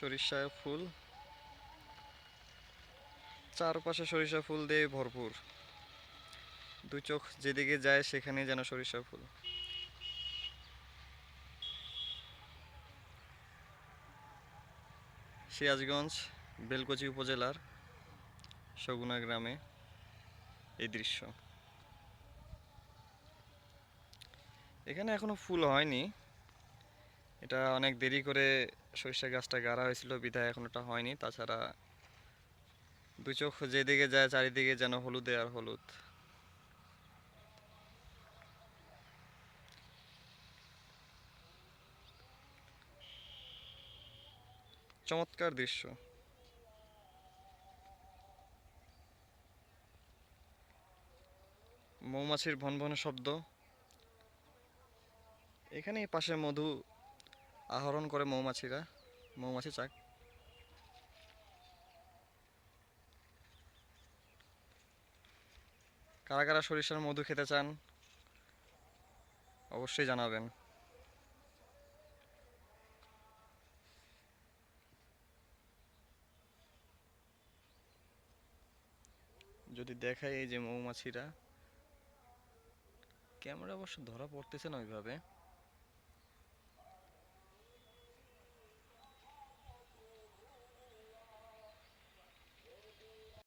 সরিষা ফুল। চারপাশে সরিষা ফুল দিয়ে ভরপুর। দুই চোখ যেদিকে যায় সেখানে যেন সরিষা ফুল। সিরাজগঞ্জ, বেলকুচি উপজেলার সগুনা গ্রামে এই দৃশ্য। এখানে এখনও ফুল হয়নি। এটা অনেক দেরি করে সরিষা গাছটা গাড়া হয়েছিল বিধায় এখন ওটা হয়নি। তাছাড়া দুই চোখ যেদিকে যায় চারিদিকে যেন হলুদে আর হলুদ। চমৎকার দৃশ্য। মৌমাছির ভন ভন শব্দ। এখানে পাশে মধু আহরণ করে মৌমাছিরা, মৌমাছি চাক। কারা কারা সরিষার মধু খেতে চান, অবশ্যই জানাবেন। যদি দেখাই এই যে মৌমাছিরা, ক্যামেরা অবশ্য ধরা পড়তেছে না ওইভাবে।